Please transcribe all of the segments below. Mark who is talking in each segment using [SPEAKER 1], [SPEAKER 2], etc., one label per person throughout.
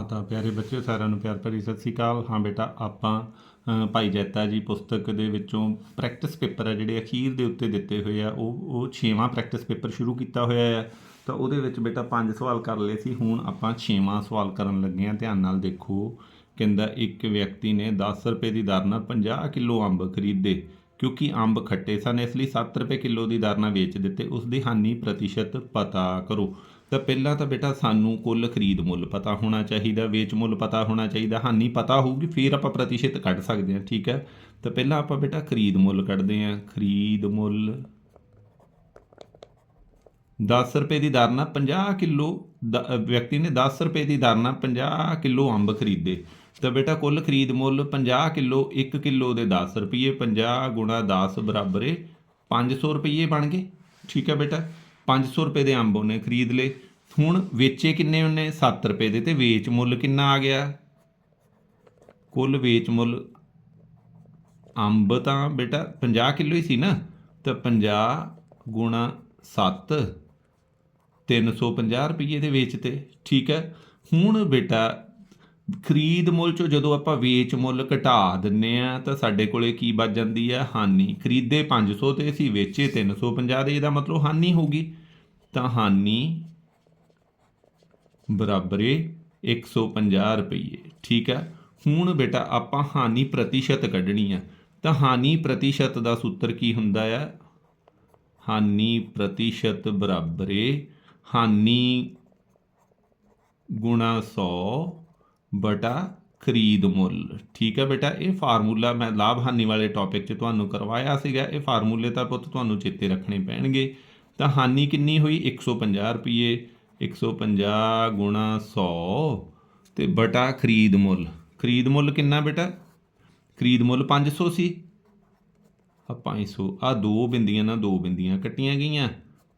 [SPEAKER 1] ਮਾਤਾ, ਪਿਆਰੇ ਬੱਚਿਓ, ਸਾਰਿਆਂ ਨੂੰ ਪਿਆਰ ਭਰੀ ਸਤਿ ਸ੍ਰੀ ਅਕਾਲ। ਹਾਂ ਬੇਟਾ, ਆਪਾਂ ਭਾਈ ਜੈਤਾ ਜੀ ਪੁਸਤਕ ਦੇ ਵਿੱਚੋਂ ਪ੍ਰੈਕਟਿਸ ਪੇਪਰ ਆ ਜਿਹੜੇ ਅਖੀਰ ਦੇ ਉੱਤੇ ਦਿੱਤੇ ਹੋਏ ਆ, ਉਹ ਉਹ 6ਵਾਂ ਪ੍ਰੈਕਟਿਸ ਪੇਪਰ ਸ਼ੁਰੂ ਕੀਤਾ ਹੋਇਆ ਆ। ਤਾਂ ਉਹਦੇ ਵਿੱਚ ਬੇਟਾ ਪੰਜ ਸਵਾਲ ਕਰ ਲਏ ਸੀ, ਹੁਣ ਆਪਾਂ 6ਵਾਂ ਸਵਾਲ ਕਰਨ ਲੱਗੇ ਹਾਂ ਧਿਆਨ ਨਾਲ ਦੇਖੋ, ਕਹਿੰਦਾ, ਇੱਕ ਵਿਅਕਤੀ ਨੇ 10 ਰੁਪਏ ਦੀ ਦਰ ਨਾਲ 50 ਕਿਲੋ ਅੰਬ ਖਰੀਦੇ, ਕਿਉਂਕਿ ਅੰਬ ਖੱਟੇ ਸਨ, ਇਸ ਲਈ 7 ਰੁਪਏ ਕਿਲੋ ਦੀ ਦਰ ਨਾਲ ਵੇਚ ਦਿੱਤੇ ਉਸ ਦੀ ਹਾਨੀ ਪ੍ਰਤੀਸ਼ਤ ਪਤਾ ਕਰੋ। ਤਾਂ ਪਹਿਲਾਂ ਤਾਂ ਬੇਟਾ ਸਾਨੂੰ ਕੁੱਲ ਖਰੀਦ ਮੁੱਲ ਪਤਾ ਹੋਣਾ ਚਾਹੀਦਾ, ਵੇਚ ਮੁੱਲ ਪਤਾ ਹੋਣਾ ਚਾਹੀਦਾ। ਹਾਨੀ ਪਤਾ ਹੋਊਗੀ, ਫਿਰ ਆਪਾਂ ਪ੍ਰਤੀਸ਼ਤ ਕੱਢ ਸਕਦੇ ਹਾਂ, ਠੀਕ ਹੈ? ਤਾਂ ਪਹਿਲਾਂ ਆਪਾਂ ਬੇਟਾ ਖਰੀਦ ਮੁੱਲ ਕੱਢਦੇ ਹਾਂ। ਖਰੀਦ ਮੁੱਲ 10 ਰੁਪਏ ਦੀ ਦਰ ਨਾਲ 50 ਕਿਲੋ ਦ- ਵਿਅਕਤੀ ਨੇ 10 ਰੁਪਏ ਦੀ ਦਰ ਨਾਲ 50 ਕਿਲੋ ਅੰਬ ਖਰੀਦੇ। ਤਾਂ ਬੇਟਾ ਕੁੱਲ ਖਰੀਦ ਮੁੱਲ 50 ਕਿਲੋ 1 ਕਿਲੋ ਦੇ 10 ਰੁਪਏ 50 ਗੁਣਾ 10 ਬਰਾਬਰ ਹੈ 500 ਰੁਪਏ ਬਣ ਗਏ, ਠੀਕ ਹੈ ਬੇਟਾ? 500 ਰੁਪਏ ਦੇ ਅੰਬ ਉਹਨੇ ਖਰੀਦ ਲਏ। ਹੁਣ ਵੇਚੇ ਕਿੰਨੇ ਉਹਨੇ? 7 ਰੁਪਏ ਦੇ। ਤੇ ਵੇਚ ਮੁੱਲ ਕਿੰਨਾ ਆ ਗਿਆ? ਕੁੱਲ ਵੇਚ ਮੁੱਲ ਅੰਬ ਤਾਂ ਬੇਟਾ 50 ਕਿਲੋ ਹੀ ਸੀ ਨਾ। ਤਾਂ 50 ਗੁਣਾ 7 350 ਰੁਪਏ ਦੇ ਵੇਚਤੇ ਠੀਕ ਹੈ। ਹੁਣ ਬੇਟਾ ਖਰੀਦ ਮੁੱਲ ਚੋਂ ਜਦੋਂ ਆਪਾਂ ਵੇਚ ਮੁੱਲ ਘਟਾ ਦਿੰਨੇ ਆ, ਤਾਂ ਸਾਡੇ ਕੋਲੇ ਕੀ ਬਚ ਜਾਂਦੀ ਹੈ ਹਾਨੀ। ਖਰੀਦੇ 500 ਤੇ ਅਸੀਂ ਵੇਚੇ 350 ਦੇ। ਇਹਦਾ ਮਤਲਬ ਹਾਨੀ ਹੋਗੀ ਤਾਂ ਹਾਨੀ ਬਰਾਬਰ ਏ 150 ਰੁਪਏ ਠੀਕ ਹੈ? ਹੁਣ ਬੇਟਾ ਆਪਾਂ ਹਾਨੀ ਪ੍ਰਤੀਸ਼ਤ ਕੱਢਣੀ ਆ। ਤਾਂ ਹਾਨੀ ਪ੍ਰਤੀਸ਼ਤ ਦਾ ਸੂਤਰ ਕੀ ਹੁੰਦਾ ਆ? ਹਾਨੀ ਪ੍ਰਤੀਸ਼ਤ ਬਰਾਬਰੇ ਹਾਨੀ ਗੁਣਾ 100 ਬਟਾ ਖਰੀਦ ਮੁੱਲ। ਠੀਕ ਹੈ ਬੇਟਾ? ਇਹ ਫਾਰਮੂਲਾ ਮੈਂ ਲਾਭ ਹਾਨੀ ਵਾਲੇ ਟੌਪਿਕ 'ਚ ਤੁਹਾਨੂੰ ਕਰਵਾਇਆ ਸੀਗਾ। ਇਹ ਫਾਰਮੂਲੇ ਤਾਂ ਪੁੱਤ ਤੁਹਾਨੂੰ ਚੇਤੇ ਰੱਖਣੇ ਪੈਣਗੇ। ਤਾਂ ਹਾਨੀ ਕਿੰਨੀ ਹੋਈ? 150 ਰੁਪਏ 150 ਗੁਣਾ 100 ਤੇ ਬਟਾ ਖਰੀਦ ਮੁੱਲ। ਖਰੀਦ ਮੁੱਲ ਕਿੰਨਾ ਬੇਟਾ? ਖਰੀਦ ਮੁੱਲ 500 ਸੀ ਆ 500 ਆ ਦੋ ਬਿੰਦੀਆਂ ਨਾਲ ਦੋ ਬਿੰਦੀਆਂ ਕੱਟੀਆਂ ਗਈਆਂ।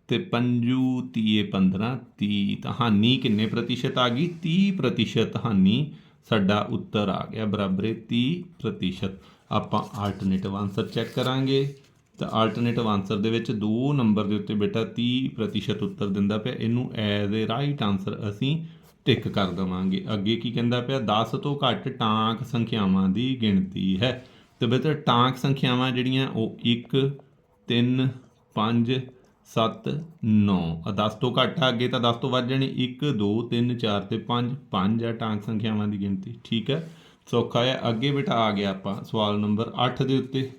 [SPEAKER 1] ਤੇ ਪੰਜੂ, ਤੀਏ 15 30 ਤਾਂ ਹਾਨੀ ਕਿੰਨੇ ਪ੍ਰਤੀਸ਼ਤ ਆ ਗਈ? 30 ਪ੍ਰਤੀਸ਼ਤ ਹਾਨੀ ਸਾਡਾ ਉੱਤਰ ਆ ਗਿਆ ਬਰਾਬਰ ਹੈ 30 ਪ੍ਰਤੀਸ਼ਤ। ਆਪਾਂ ਆਲਟਰਨੇਟਿਵ ਆਨਸਰ ਚੈੱਕ ਕਰਾਂਗੇ। ਤਾਂ ਆਲਟਰਨੇਟਿਵ ਆਨਸਰ ਦੇ ਵਿੱਚ ਦੋ ਨੰਬਰ ਦੇ ਉੱਤੇ ਬੇਟਾ 30 ਪ੍ਰਤੀਸ਼ਤ ਉੱਤਰ ਦਿੰਦਾ ਪਿਆ। ਇਹਨੂੰ ਐਜ਼ ਅ ਰਾਈਟ ਆਨਸਰ ਅਸੀਂ ਟਿਕ ਕਰ ਦਵਾਂਗੇ। ਅੱਗੇ ਕੀ ਕਹਿੰਦਾ ਪਿਆ? 10 ਤੋਂ ਘੱਟ ਟਾਂਕ ਸੰਖਿਆਵਾਂ ਦੀ ਗਿਣਤੀ ਹੈ। ਤੇ ਬੇਟਾ ਟਾਂਕ ਸੰਖਿਆਵਾਂ ਜਿਹੜੀਆਂ ਉਹ 1 3 5 7 9 ਆ 10 ਤੋਂ ਘੱਟ ਆ ਅੱਗੇ ਤਾਂ 10 ਤੋਂ ਵੱਧ ਜਾਣੀ। 1 2 3 4 ਤੇ 5 5 ਆ ਟਾਂਕ ਸੰਖਿਆਵਾਂ ਦੀ ਗਿਣਤੀ। ਠੀਕ ਹੈ? ਸੌਖਾ ਹੈ। ਅੱਗੇ ਬੇਟਾ ਆ ਗਿਆ ਆਪਾਂ। ਸਵਾਲ ਨੰਬਰ 8 ਦੇ ਉੱਤੇ।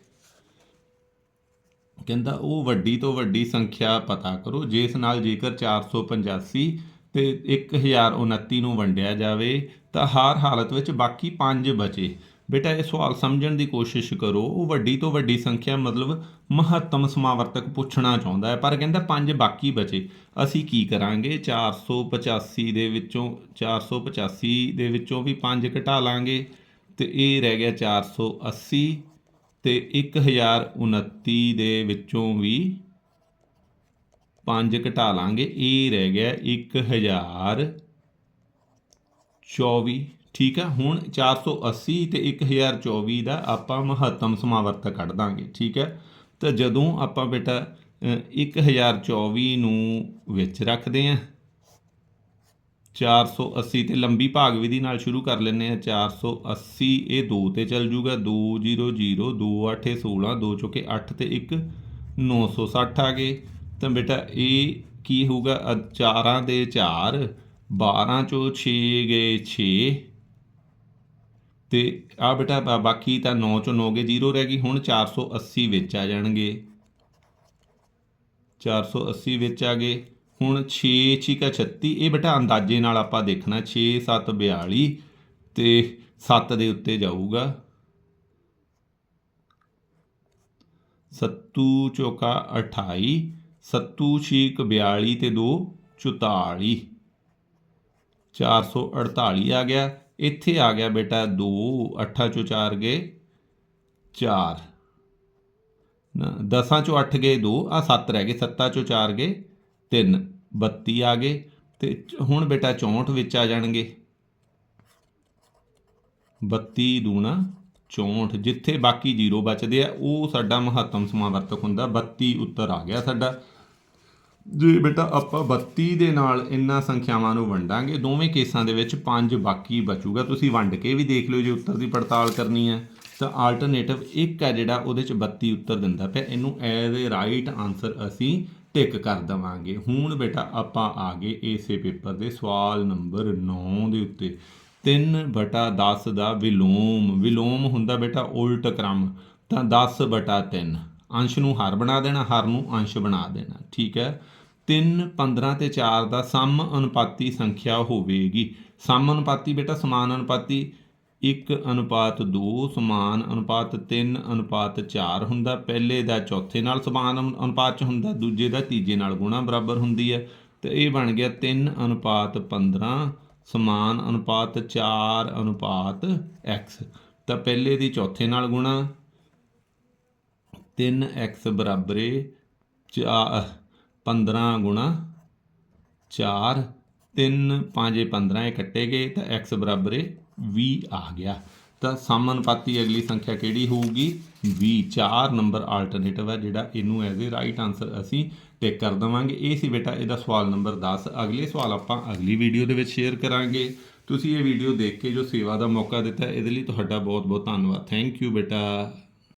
[SPEAKER 1] ਕਹਿੰਦਾ ਉਹ ਵੱਡੀ ਤੋਂ ਵੱਡੀ ਸੰਖਿਆ ਪਤਾ ਕਰੋ, ਜਿਸ ਨਾਲ ਜੇਕਰ 485 ਤੇ 1029 ਨੂੰ ਵੰਡਿਆ ਜਾਵੇ, ਤਾਂ ਹਰ ਹਾਲਤ ਵਿੱਚ ਬਾਕੀ 5 ਬਚੇ। ਬੇਟਾ, ਇਹ ਸਵਾਲ ਸਮਝਣ ਦੀ ਕੋਸ਼ਿਸ਼ ਕਰੋ। ਉਹ ਵੱਡੀ ਤੋਂ ਵੱਡੀ ਸੰਖਿਆ ਮਤਲਬ ਮਹੱਤਮ ਸਮਾਵਰਤਕ ਪੁੱਛਣਾ ਚਾਹੁੰਦਾ ਹੈ, ਪਰ ਕਹਿੰਦਾ 5 ਬਾਕੀ ਬਚੇ। ਅਸੀਂ ਕੀ ਕਰਾਂਗੇ? 485 ਦੇ ਵਿੱਚੋਂ 485 ਦੇ ਵਿੱਚੋਂ ਵੀ 5 ਘਟਾ ਲਾਂਗੇ। ਤੇ ਇਹ ਰਹਿ ਗਿਆ 480 ਤੇ 1029 ਦੇ ਵਿੱਚੋਂ ਵੀ 5 ਘਟਾ ਲਾਂਗੇ। ਇਹ ਰਹਿ ਗਿਆ 1024 ਠੀਕ ਹੈ ਹੁਣ 480 ਤੇ 1024 ਦਾ ਆਪਾਂ ਮਹੱਤਮ ਸਮਾਵਰਤ ਕੱਢ ਦਾਂਗੇ। ਠੀਕ ਹੈ ਤਾਂ ਜਦੋਂ ਆਪਾਂ ਬੇਟਾ ਅ, 1024 ਨੂੰ ਵਿੱਚ ਰੱਖਦੇ ਆਂ 480 ਤੇ ਲੰਬੀ ਭਾਗ ਵਿਧੀ ਨਾਲ ਸ਼ੁਰੂ ਕਰ ਲੈਂਦੇ ਆ 480 ਇਹ 2 ਤੇ ਚੱਲ ਜੂਗਾ। 2 0 0 2 8 16 2 ਚੁੱਕੇ 8 ਤੇ 1 960 ਆ ਗਏ। ਤਾਂ ਬੇਟਾ ਇਹ ਕੀ ਹੋਊਗਾ? ਅ, ਚਾਰਾਂ ਦੇ 4 12 ਚੋਂ 6 ਗਏ 6 ਤੇ ਆ ਬੇਟਾ ਬਾ- ਬਾਕੀ ਤਾਂ 9 ਚੋਂ 9 ਗਏ 0 ਰਹਿ ਗਈ। ਹੁਣ 480 ਵਿੱਚ ਆ ਜਾਣਗੇ। 480 ਵਿੱਚ ਆ ਗਏ। ਹੁਣ 6 ਛਿਕਾ 36 ਇਹ ਬੇਟਾ ਅੰਦਾਜ਼ੇ ਨਾਲ ਆਪਾਂ ਦੇਖਣਾ 6 7 42 ਤੇ 7 ਦੇ ਉੱਤੇ ਜਾਊਗਾ। ਸੱਤੂ ਚੌਕਾ 28 ਸੱਤੂ ਛੀਕ 42 ਤੇ 2 44 448 ਆ ਗਿਆ, ਇੱਥੇ ਆ ਗਿਆ ਬੇਟਾ 2 8 ਚੋਂ 4 ਗਏ 4 ਨਾ 10 ਚੋਂ 8 ਗਏ 2 ਆ 7 ਰਹਿ ਗਏ 7 ਚੋਂ 4 ਗਏ। 3 32 ਆ ਗਏ ਤੇ ਹੁਣ ਬੇਟਾ 64 ਵਿੱਚ ਆ ਜਾਣਗੇ। 32 ਦੂਣਾ 64 ਜਿੱਥੇ ਬਾਕੀ 0 ਬਚਦੇ ਆ, ਉਹ ਸਾਡਾ ਮਹੱਤਮ ਸਮਾਵਰਤਕ ਹੁੰਦਾ। 32 ਉੱਤਰ ਆ ਗਿਆ ਸਾਡਾ। ਜੇ ਬੇਟਾ, ਆਪਾਂ 32 ਦੇ ਨਾਲ ਇਹਨਾਂ ਸੰਖਿਆਵਾਂ ਨੂੰ ਵੰਡਾਂਗੇ। ਦੋਵੇਂ ਕੇਸਾਂ ਦੇ ਵਿੱਚ 5 ਬਾਕੀ ਬਚੂਗਾ। ਤੁਸੀਂ ਵੰਡ ਕੇ ਵੀ ਦੇਖ ਲਿਓ ਜੇ ਉੱਤਰ ਦੀ ਪੜਤਾਲ ਕਰਨੀ ਹੈ। ਤਾਂ ਆਲਟਰਨੇਟਿਵ ਇੱਕ ਹੈ ਜਿਹੜਾ ਉਹਦੇ ਚ 32 ਉੱਤਰ ਦਿੰਦਾ ਪਿਆ। ਇਹਨੂੰ ਐਜ਼ ਅ ਰਾਈਟ ਆਨਸਰ ਅਸੀਂ ਟਿਕ ਕਰ ਦਵਾਂਗੇ। ਹੁਣ ਬੇਟਾ ਆਪਾਂ ਆ ਗਏ ਇਸੇ ਪੇਪਰ ਦੇ ਸਵਾਲ ਨੰਬਰ 9 ਦੇ ਉੱਤੇ। 3 ਬਟਾ 10 ਦਾ ਵਿਲੋਮ। ਵਿਲੋਮ ਹੁੰਦਾ ਬੇਟਾ ਉਲਟ ਕ੍ਰਮ। ਤਾਂ 10 ਬਟਾ 3 ਅੰਸ਼ ਨੂੰ ਹਰ ਬਣਾ ਦੇਣਾ, ਹਰ ਨੂੰ ਅੰਸ਼ ਬਣਾ ਦੇਣਾ। ਠੀਕ ਹੈ? 3 15 ਤੇ 4 ਦਾ ਸਮ ਅਨੁਪਾਤੀ ਸੰਖਿਆ ਹੋਵੇਗੀ। ਸਮ ਅਨੁਪਾਤੀ ਬੇਟਾ ਸਮਾਨ ਅਨੁਪਾਤੀ 1 ਅਨੁਪਾਤ 2 ਸਮਾਨ ਅਨੁਪਾਤ 3 ਅਨੁਪਾਤ 4 ਹੁੰਦਾ। ਪਹਿਲੇ ਦਾ ਚੌਥੇ ਨਾਲ ਸਮਾਨ ਅਨੁ- ਅਨੁਪਾਤ ਚ ਹੁੰਦਾ, ਦੂਜੇ ਦਾ ਤੀਜੇ ਨਾਲ ਗੁਣਾ ਬਰਾਬਰ ਹੁੰਦੀ ਹੈ। ਤੇ ਇਹ ਬਣ ਗਿਆ 3 ਅਨੁਪਾਤ 15 ਸਮਾਨ ਅਨੁਪਾਤ 4 ਅਨੁਪਾਤ x ਤਾਂ ਪਹਿਲੇ ਦੀ ਚੌਥੇ ਨਾਲ ਗੁਣਾ। 3x ਬਰਾਬਰ ਏ ਚਾ 15 ਗੁਣਾ 4 3 5 15 ਇਹ ਕੱਟੇ ਗਏ। ਤਾਂ x ਬਰਾਬਰ 20 ਆ ਗਿਆ। ਤਾਂ ਸਮਾਨੁਪਾਤੀ ਅਗਲੀ ਸੰਖਿਆ ਕਿਹੜੀ ਹੋਊਗੀ? 20 4 ਨੰਬਰ ਆਲਟਰਨੇਟਿਵ ਹੈ ਜਿਹੜਾ ਇਹਨੂੰ ਐਜ਼ ਅ ਰਾਈਟ ਆਨਸਰ ਅਸੀਂ ਟਿਕ ਕਰ ਦਵਾਂਗੇ। ਇਹ ਸੀ ਬੇਟਾ ਇਹਦਾ ਸਵਾਲ ਨੰਬਰ 10 ਅਗਲੇ ਸਵਾਲ ਆਪਾਂ ਅਗਲੀ ਵੀਡੀਓ ਦੇ ਵਿੱਚ ਸ਼ੇਅਰ ਕਰਾਂਗੇ। ਤੁਸੀਂ ਇਹ ਵੀਡੀਓ ਦੇਖ ਕੇ ਜੋ ਸੇਵਾ ਦਾ ਮੌਕਾ ਦਿੱਤਾ, ਇਹਦੇ ਲਈ ਤੁਹਾਡਾ ਬਹੁਤ ਬਹੁਤ ਧੰਨਵਾਦ। ਥੈਂਕ ਯੂ ਬੇਟਾ।